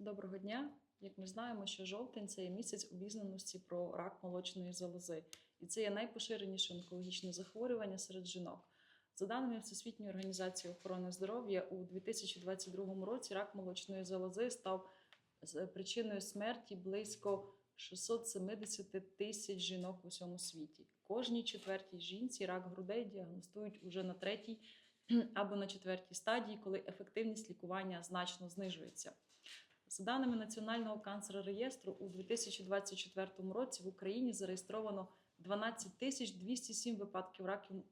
Доброго дня. Як ми знаємо, що жовтень це є місяць обізнаності про рак молочної залози, і це є найпоширеніше онкологічне захворювання серед жінок. За даними Всесвітньої організації охорони здоров'я, у 2022 році рак молочної залози став причиною смерті близько 670 тисяч жінок у всьому світі. Кожній четвертій жінці рак грудей діагностують уже на третій або на четвертій стадії, коли ефективність лікування значно знижується. За даними Національного канцерореєстру, у 2024 році в Україні зареєстровано 12 тисяч 207 випадків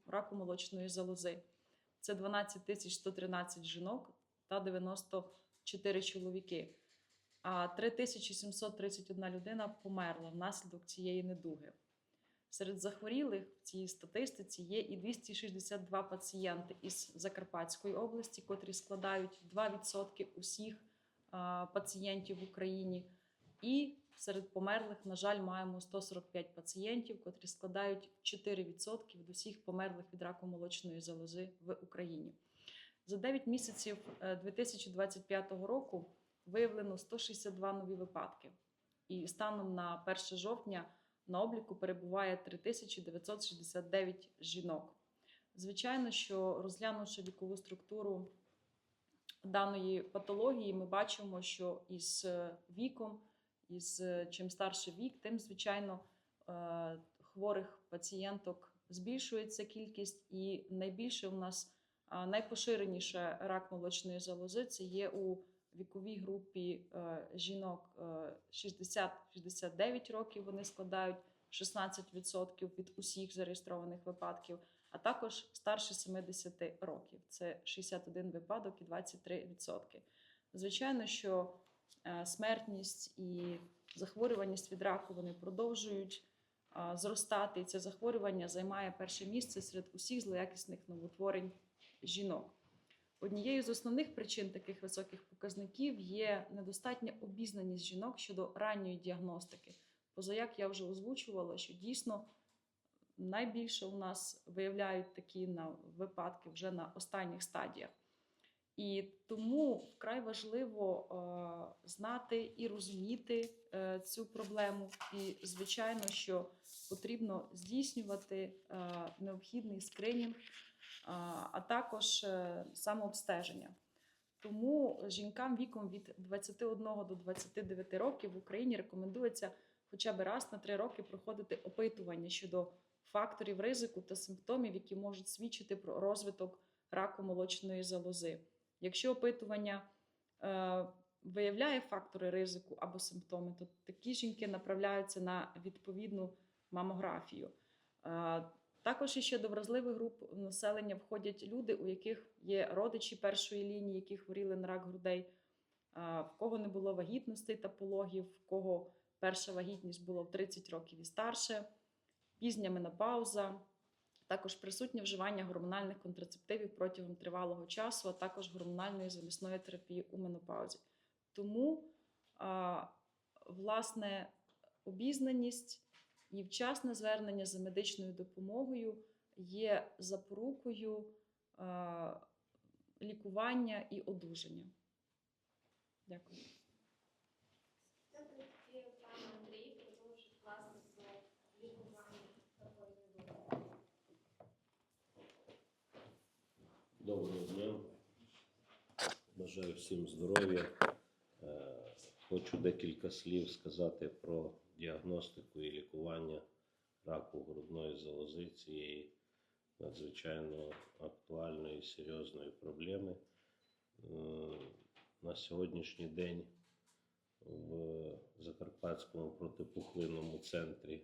раку, молочної залози. Це 12 тисяч 113 жінок та 94 чоловіки. А 3731 людина померла внаслідок цієї недуги. Серед захворілих в цій статистиці є і 262 пацієнти із Закарпатської області, котрі складають 2% усіх пацієнтів в Україні. І серед померлих, на жаль, маємо 145 пацієнтів, котрі складають 4% від усіх померлих від раку молочної залози в Україні. За 9 місяців е, 2025 року виявлено 162 нові випадки. І станом на 1 жовтня на обліку перебуває 3969 жінок. Звичайно, що розглянувши вікову структуру даної патології, ми бачимо, що із е, віком, із е, чим старший вік, тим звичайно е, хворих пацієнток збільшується кількість, і найбільше у нас найпоширеніше рак молочної залози це є у віковій групі жінок е, 60-69 років. Вони складають 16% від усіх зареєстрованих випадків, а також старше 70 років. Це 61 випадок і 23%. Звичайно, що е, смертність і захворюваність від раку вони продовжують зростати. І це захворювання займає перше місце серед усіх злоякісних новотворень жінок. Однією з основних причин таких високих показників є недостатня обізнаність жінок щодо ранньої діагностики. Позаяк я вже озвучувала, що дійсно найбільше у нас виявляють такі на випадки вже на останніх стадіях. І тому вкрай важливо е, знати і розуміти е, цю проблему. І, звичайно, що потрібно здійснювати е, необхідний скринінг, а також самообстеження. Тому жінкам віком від 21 до 29 років в Україні рекомендується хоча б раз на 3 роки проходити опитування щодо факторів ризику та симптомів, які можуть свідчити про розвиток раку молочної залози. Якщо опитування е, виявляє фактори ризику або симптоми, то такі жінки направляються на відповідну мамографію. Е, також іще до вразливих груп населення входять люди, у яких є родичі першої лінії, які хворіли на рак грудей, е, в кого не було вагітностей та пологів, в кого перша вагітність була в 30 років і старше, пізня менопауза, також присутнє вживання гормональних контрацептивів протягом тривалого часу, а також гормональної замісної терапії у менопаузі. Тому, власне, обізнаність і вчасне звернення за медичною допомогою є запорукою лікування і одужання. Дякую. Добре, тоді пан Андрій продовжить власне про лікування такої недуги. Доброго дня. Бажаю всім здоров'я. Е, Хочу декілька слів сказати про діагностику і лікування раку грудної залози цієї надзвичайно актуальної і серйозної проблеми. Е, На сьогоднішній день в Закарпатському протипухлинному центрі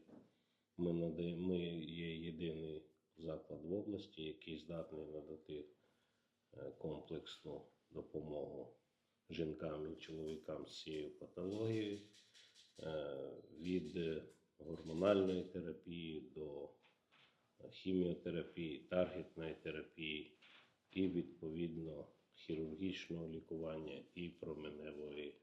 ми, є єдиний заклад в області, який здатний надати комплексну допомогу жінкам і чоловікам з цією патологією е, від е, гормональної терапії до хіміотерапії, таргетної терапії і відповідно хірургічного лікування і променевої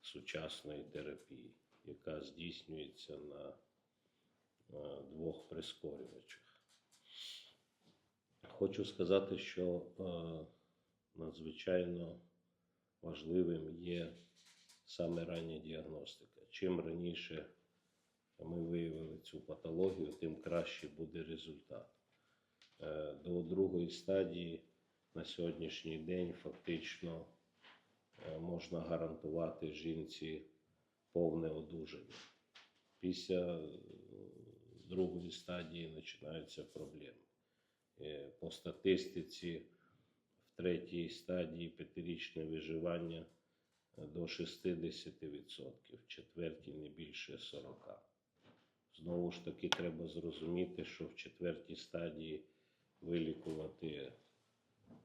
сучасної терапії, яка здійснюється на е, двох прискорювачах. Хочу сказати, що е, надзвичайно важливим є саме рання діагностика. Чим раніше ми виявили цю патологію, тим краще буде результат. Е, До другої стадії на сьогоднішній день фактично е, можна гарантувати жінці повне одужання. Після другої стадії починаються проблеми. Е, По статистиці в третій стадії п'ятирічне виживання е, до 60%, в четвертій не більше 40%. Знову ж таки, треба зрозуміти, що в четвертій стадії вилікувати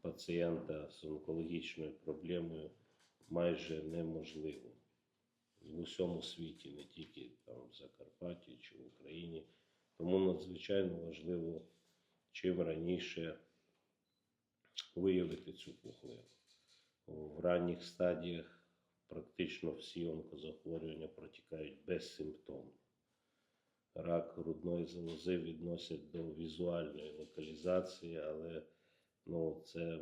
пацієнта з онкологічною проблемою майже неможливо в усьому світі, не тільки там в Закарпатті чи в Україні. Тому надзвичайно важливо чим раніше виявити цю пухлину. В ранніх стадіях практично всі онкозахворювання протікають безсимптомно. Рак грудної залози відносять до візуальної локалізації, але ну, це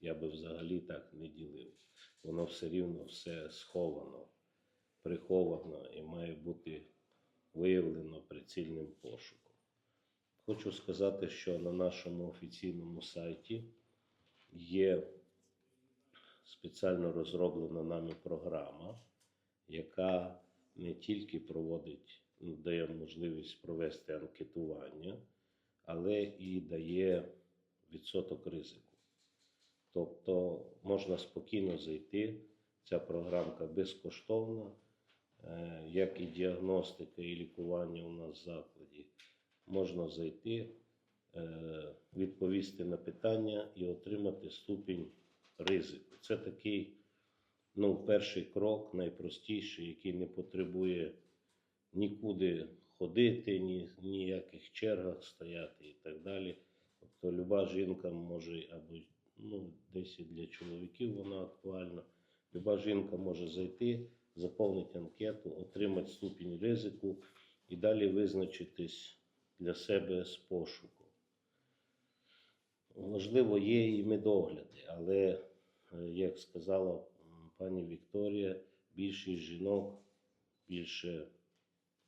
я би взагалі так не ділив. Воно все рівно все сховано, приховано і має бути виявлено прицільним пошуком. Хочу сказати, що на нашому офіційному сайті є спеціально розроблена нами програма, яка не тільки проводить, ну, дає можливість провести анкетування, але і дає відсоток ризику. Тобто можна спокійно зайти. Ця програмка безкоштовна, е, як і діагностика і лікування у нас в закладі. Можна зайти, е, відповісти на питання і отримати ступінь ризику. Це такий ну, перший крок, найпростіший, який не потребує нікуди ходити, ні ніяких чергах стояти і так далі. Тобто люба жінка може або ну, десь і для чоловіків вона актуальна. Люба жінка може зайти, заповнити анкету, отримати ступінь ризику і далі визначитись для себе з пошуку. Можливо, є і медогляди, але, е, як сказала пані Вікторія, більшість жінок, більше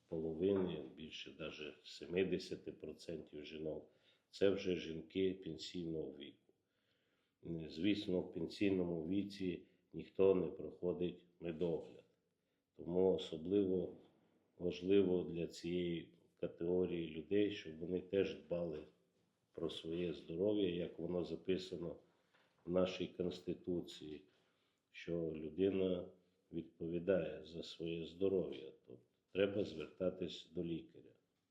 половини, більше навіть 70% жінок це вже жінки пенсійного віку. Звісно, в пенсійному віці ніхто не проходить медогляд. Тому особливо важливо для цієї категорії людей, щоб вони теж дбали про своє здоров'я, як воно записано в нашій Конституції, що людина відповідає за своє здоров'я. Тобто треба звертатись до лікаря.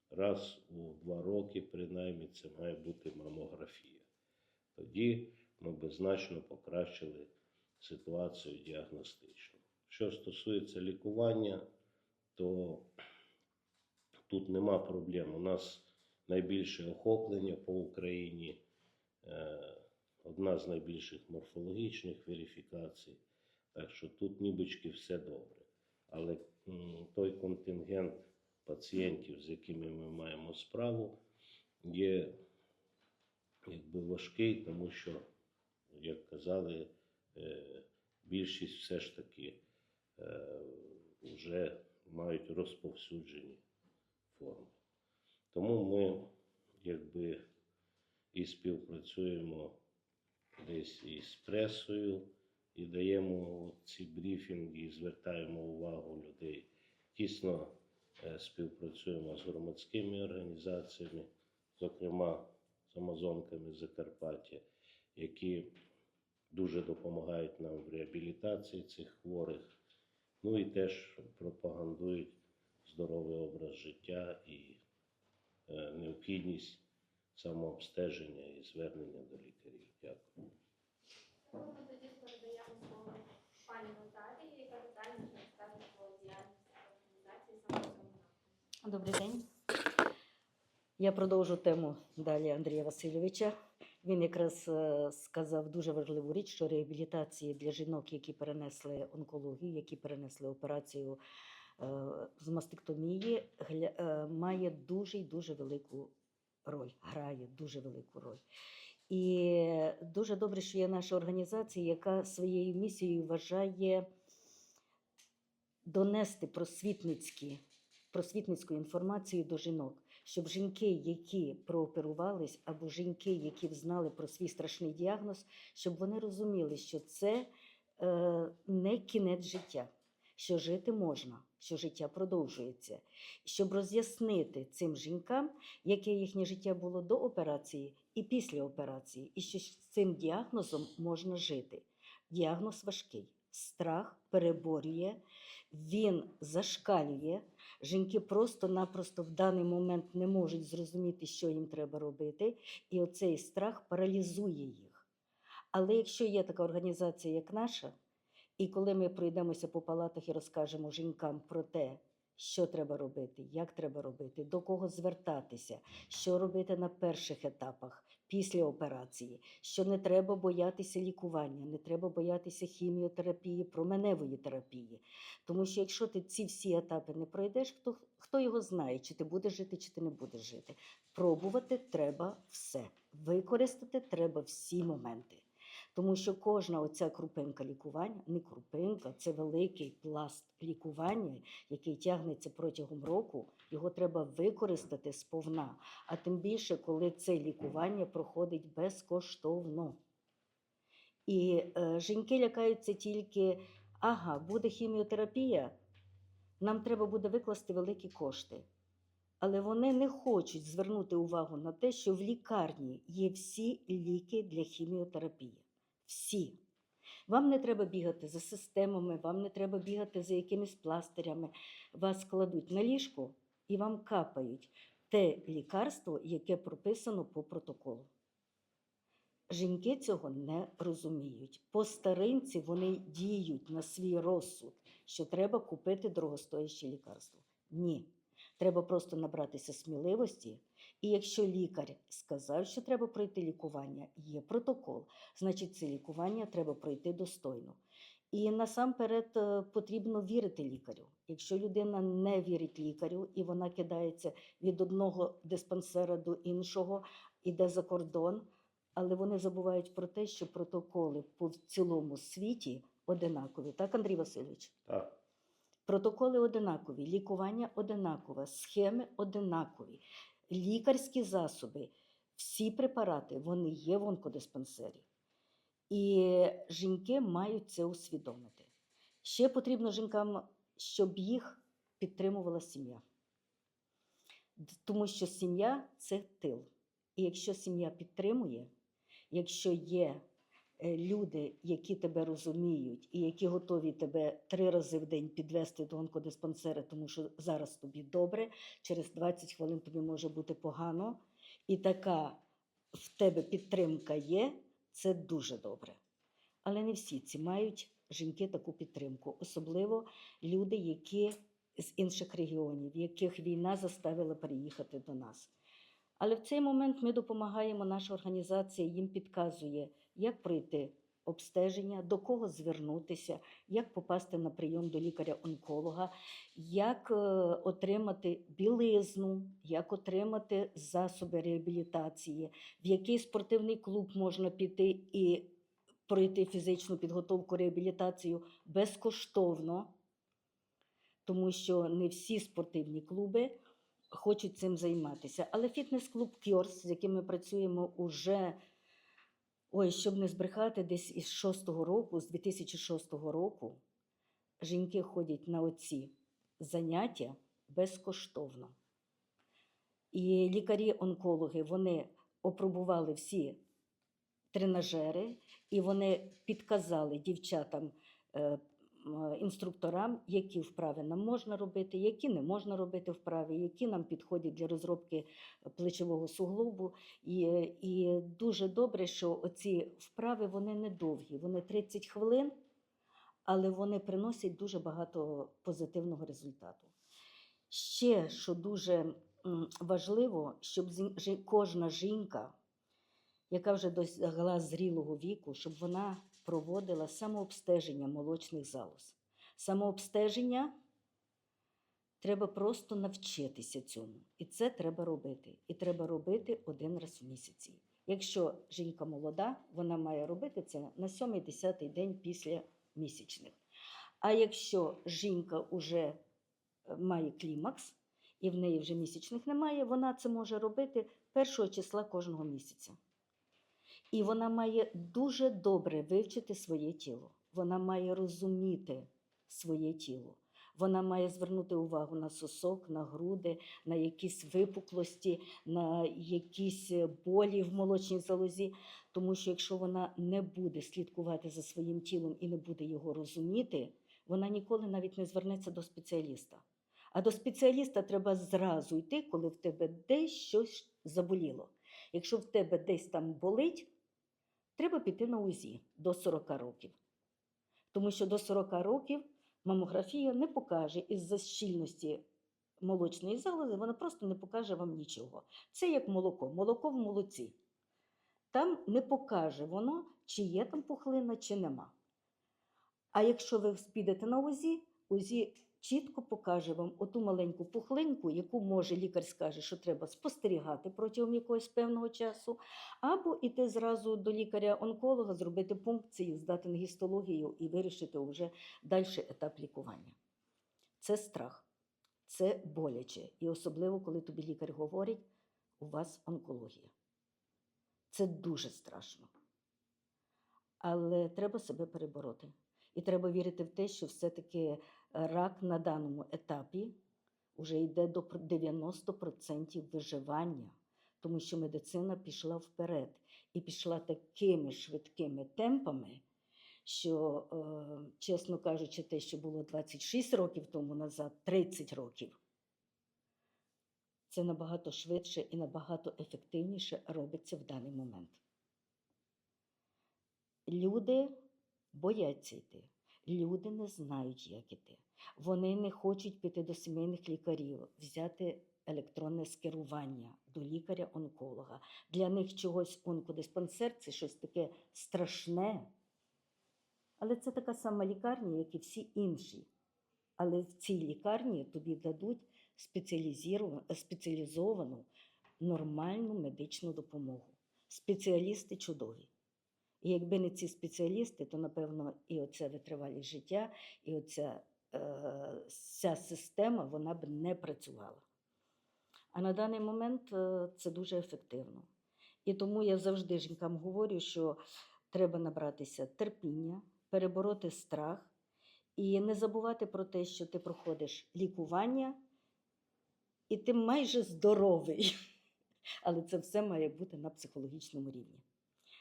Раз у два роки, принаймні, це має бути мамографія. Тоді ми би значно покращили ситуацію діагностичну. Що стосується лікування, то тут нема проблем. У нас найбільше охоплення по Україні, е, одна з найбільших морфологічних верифікацій. Так що тут нібички все добре. Але той контингент пацієнтів, з якими ми маємо справу, є якби важкий, тому що, як казали, е, більшість все ж таки е, вже мають розповсюджені форми. Тому ми якби і співпрацюємо десь із пресою, і даємо ці брифінги, і звертаємо увагу людей. Тісно е, співпрацюємо з громадськими організаціями, зокрема з Амазонками Закарпаття, які дуже допомагають нам в реабілітації цих хворих, ну і теж пропагандують здоровий образ життя і е, необхідність самообстеження і звернення до лікарів. Дякую. Ми тоді передаємо слово пані Наталії, яка детальніше розкаже про діяльність організації саме в цьому напрямку. Добрий день. Я продовжу тему далі Андрія Васильовича. Він якраз е, сказав дуже важливу річ, що реабілітації для жінок, які перенесли онкологію, які перенесли операцію з мастектомії, е, має дуже й дуже велику роль, грає дуже велику роль. І дуже добре, що є наша організація, яка своєю місією вважає донести просвітницькі, просвітницьку інформацію до жінок, щоб жінки, які прооперувались, або жінки, які знали про свій страшний діагноз, щоб вони розуміли, що це е, не кінець життя, що жити можна, що життя продовжується, щоб роз'яснити цим жінкам, яке їхнє життя було до операції і після операції, і що з цим діагнозом можна жити. Діагноз важкий. Страх переборює, він зашкалює. Жінки просто-напросто в даний момент не можуть зрозуміти, що їм треба робити, і оцей страх паралізує їх. Але якщо є така організація, як наша, і коли ми пройдемося по палатах і розкажемо жінкам про те, що треба робити, як треба робити, до кого звертатися, що робити на перших етапах після операції, що не треба боятися лікування, не треба боятися хіміотерапії, променевої терапії. Тому що якщо ти ці всі етапи не пройдеш, хто, хто його знає, чи ти будеш жити, чи ти не будеш жити. Пробувати треба все. Використати треба всі моменти. Тому що кожна оця крупинка лікування, не крупинка, це великий пласт лікування, який тягнеться протягом року, його треба використати сповна. А тим більше, коли це лікування проходить безкоштовно. І е, жінки лякаються тільки, ага, буде хіміотерапія, нам треба буде викласти великі кошти. Але вони не хочуть звернути увагу на те, що в лікарні є всі ліки для хіміотерапії. Всі. Вам не треба бігати за системами, вам не треба бігати за якимись пластирями. Вас кладуть на ліжко і вам капають те лікарство, яке прописано по протоколу. Жінки цього не розуміють. По старинці вони діють на свій розсуд, що треба купити дорогостояще лікарство. Ні. Треба просто набратися сміливості. І якщо лікар сказав, що треба пройти лікування, є протокол, значить це лікування треба пройти достойно. І насамперед е, потрібно вірити лікарю. Якщо людина не вірить лікарю і вона кидається від одного диспансера до іншого, іде за кордон, але вони забувають про те, що протоколи по цілому світі одинакові. Так, Андрій Васильович? Так, Протоколи одинакові, лікування одинакове, схеми одинакові, лікарські засоби, всі препарати вони є в онкодиспансері. І жінки мають це усвідомити. Ще потрібно жінкам, щоб їх підтримувала сім'я. Тому що сім'я це тил. І якщо сім'я підтримує, якщо є люди, які тебе розуміють і які готові тебе три рази в день підвести до онкодиспансера, тому що зараз тобі добре, через 20 хвилин тобі може бути погано, і така в тебе підтримка є, це дуже добре. Але не всі ці мають жінки таку підтримку, особливо люди, які з інших регіонів, яких війна заставила переїхати до нас. Але в цей момент ми допомагаємо, наша організація їм підказує, як пройти обстеження, до кого звернутися, як попасти на прийом до лікаря-онколога, як е, отримати білизну, як отримати засоби реабілітації, в який спортивний клуб можна піти і пройти фізичну підготовку реабілітацію безкоштовно, тому що не всі спортивні клуби хочуть цим займатися. Але фітнес-клуб Кьорс, з яким ми працюємо уже, ой, щоб не збрехати, десь із 6-го року, з 2006 року, жінки ходять на оці заняття безкоштовно. І лікарі-онкологи вони опробували всі тренажери, і вони підказали дівчатам, е, інструкторам, які вправи нам можна робити, які не можна робити вправи, які нам підходять для розробки плечового суглобу. І, і дуже добре, що оці вправи вони недовгі, вони 30 хвилин, але вони приносять дуже багато позитивного результату. Ще, що дуже важливо, щоб кожна жінка, яка вже досягла зрілого віку, щоб вона проводила самообстеження молочних залоз. Самообстеження треба просто навчитися цьому. І це треба робити. І треба робити один раз в місяці. Якщо жінка молода, вона має робити це на 7-10 день після місячних. А якщо жінка вже має клімакс і в неї вже місячних немає, вона це може робити першого числа кожного місяця. І вона має дуже добре вивчити своє тіло. Вона має розуміти своє тіло. Вона має звернути увагу на сосок, на груди, на якісь випуклості, на якісь болі в молочній залозі. Тому що якщо вона не буде слідкувати за своїм тілом і не буде його розуміти, вона ніколи навіть не звернеться до спеціаліста. А до спеціаліста треба зразу йти, коли в тебе десь щось заболіло. Якщо в тебе десь там болить, треба піти на УЗІ до 40 років. Тому що до 40 років мамографія не покаже із-за щільності молочної залози, вона просто не покаже вам нічого. Це як молоко, молоко в молоці. Там не покаже воно, чи є там пухлина, чи нема. А якщо ви підете на УЗІ, УЗІ чітко покаже вам оту маленьку пухлинку, яку може лікар скаже, що треба спостерігати протягом якогось певного часу, або іти зразу до лікаря-онколога, зробити пункцію, здати на гістологію і вирішити вже далі етап лікування. Це страх, це боляче. І особливо, коли тобі лікар говорить, у вас онкологія. Це дуже страшно. Але треба себе перебороти. І треба вірити в те, що все-таки рак на даному етапі вже йде до 90% виживання, тому що медицина пішла вперед і пішла такими швидкими темпами, що, е, чесно кажучи, те, що було 26 років тому назад, 30 років, це набагато швидше і набагато ефективніше робиться в даний момент. Люди бояться йти. Люди не знають, як іти. Вони не хочуть піти до сімейних лікарів, взяти електронне скерування до лікаря-онколога. Для них чогось онкодиспансер це щось таке страшне. Але це така сама лікарня, як і всі інші. Але в цій лікарні тобі дадуть спеціалізовану нормальну медичну допомогу. Спеціалісти чудові. І якби не ці спеціалісти, то напевно і оця витривалість життя, і оця ця система вона б не працювала. А на даний момент е, це дуже ефективно. І тому я завжди жінкам говорю, що треба набратися терпіння, перебороти страх і не забувати про те, що ти проходиш лікування, і ти майже здоровий. Але це все має бути на психологічному рівні.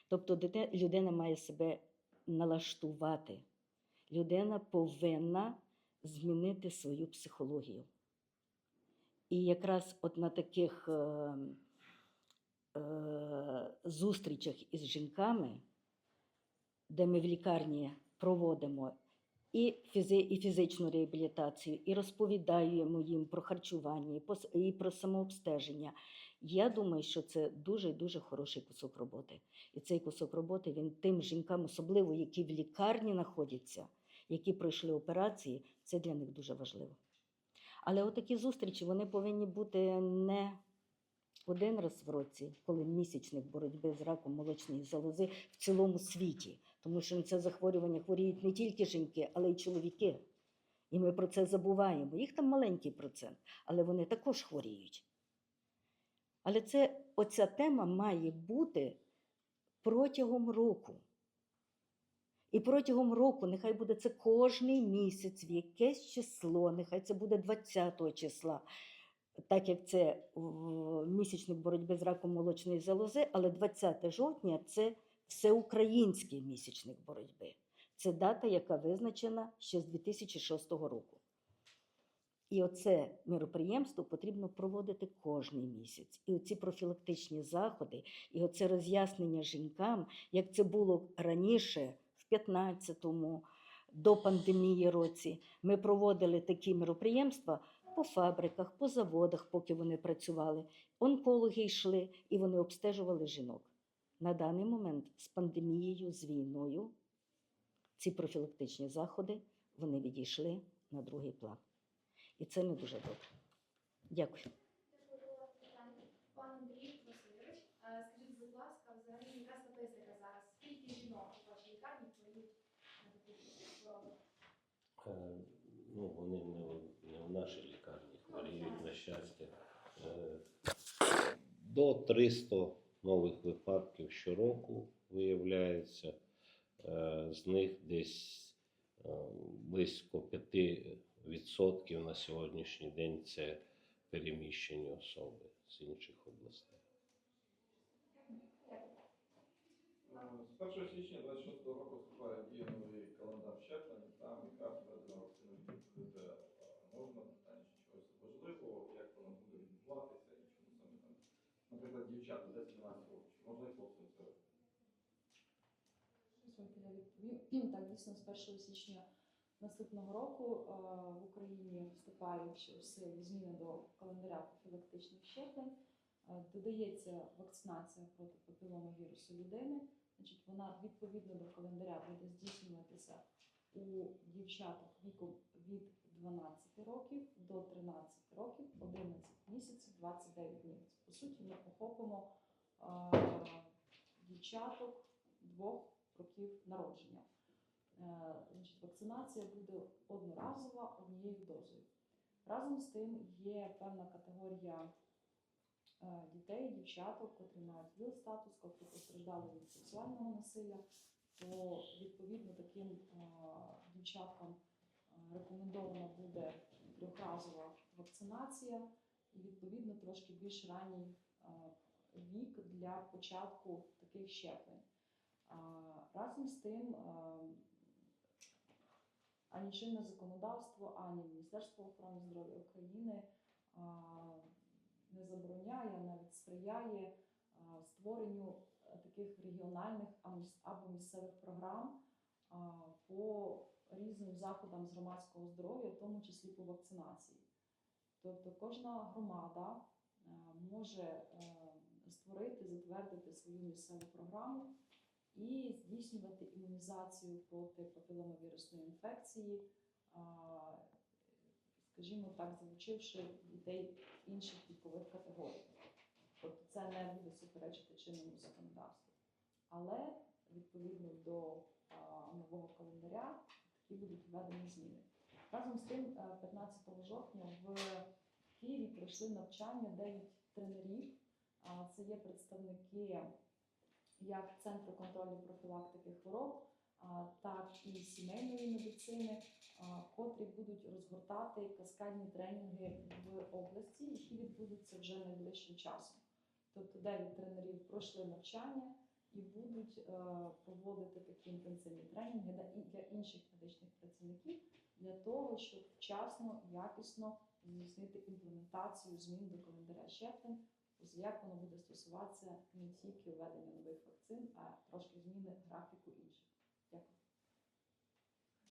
Тобто людина має себе налаштувати. Людина повинна змінити свою психологію. І якраз от на таких е, е, зустрічах із жінками, де ми в лікарні проводимо і, фізи, і фізичну реабілітацію, і розповідаємо їм про харчування, і, про самообстеження. Я думаю, що це дуже дуже хороший кусок роботи. І цей кусок роботи він тим жінкам, особливо які в лікарні знаходяться, які пройшли операції, це для них дуже важливо. Але отакі зустрічі вони повинні бути не один раз в році, коли місячник боротьби з раком молочної залози в цілому світі, тому що на це захворювання хворіють не тільки жінки, але й чоловіки. І ми про це забуваємо. Їх там маленький процент, але вони також хворіють. Але це, оця тема має бути протягом року. І протягом року, нехай буде це кожний місяць, в якесь число, нехай це буде 20 числа, так як це місячник боротьби з раком молочної залози, але 20 жовтня це всеукраїнський місячник боротьби. Це дата, яка визначена ще з 2006 року. І оце мероприємство потрібно проводити кожний місяць. І оці профілактичні заходи, і оце роз'яснення жінкам, як це було раніше, 15-му, до пандемії році. Ми проводили такі мероприємства по фабриках, по заводах, поки вони працювали. Онкологи йшли і вони обстежували жінок. На даний момент з пандемією, з війною, ці профілактичні заходи вони відійшли на другий план. І це не дуже добре. Дякую. Було питання. Пан Андрій Васильович, е, скажіть, будь ласка, взагалі яка статистика зараз? Скільки жінок у вашій лікарні хворіють на такі хвороби? Е, Ну, вони не, в- нашій лікарні хворіють, на щастя. Е, До 300 нових випадків щороку виявляється. Е, З них десь е, близько 5% на сьогоднішній день це переміщені особи з інших областей. З 1 січня 26 року вступає в дію новий календар щеплень, там якраз введено вакцину від ПДР. Можна питання чи чогось важливо, як воно буде відбуватися і чому саме там, наприклад, дівчата 10-12 років, чи можна і хлопцям це відповім. Так, дійсно, з 1 січня наступного року е, в Україні вступають в силу зміни до календаря профілактичних щеплень. Е, Додається вакцинація проти папіломавірусу людини. Значить, вона відповідно до календаря буде здійснюватися у дівчаток віком від 12 років до 13 років, 11 місяців, 29 днів. По суті, ми охопимо е, дівчаток двох років народження. Е, Значить, вакцинація буде одноразова однією дозою. Разом з тим є певна категорія дітей, дівчаток, котрі мають ВІЛ статус, котрі постраждали від сексуального насилля, то відповідно таким е, дівчаткам е, рекомендована буде трьохразова вакцинація і відповідно трошки більш ранній е, вік для початку таких щеплень. Разом з тим, ані чинне законодавство, ані Міністерство охорони здоров'я України не забороняє, а навіть сприяє створенню е, таких регіональних або місцевих програм по різним заходам з громадського здоров'я, в тому числі по вакцинації. Тобто кожна громада е, може е, створити, затвердити свою місцеву програму і здійснювати імунізацію проти папіломовірусної інфекції, скажімо так, залучивши дітей інших вікових категорій. Тобто це не буде суперечити чинному законодавству. Але відповідно до нового календаря такі будуть введені зміни. Разом з тим, е, 15 жовтня в Києві пройшли навчання 9 тренерів. Це є представники як Центру контролю профілактики хвороб, так і сімейної медицини, котрі будуть розгортати каскадні тренінги в області, які відбудуться вже найближчим часом. Тобто 9 тренерів пройшли навчання і будуть е, проводити такі інтенсивні тренінги для інших медичних працівників для того, щоб вчасно, якісно здійснити імплементацію змін до календаря щеплень, як воно буде стосуватися не тільки введення нових вакцин, а трошки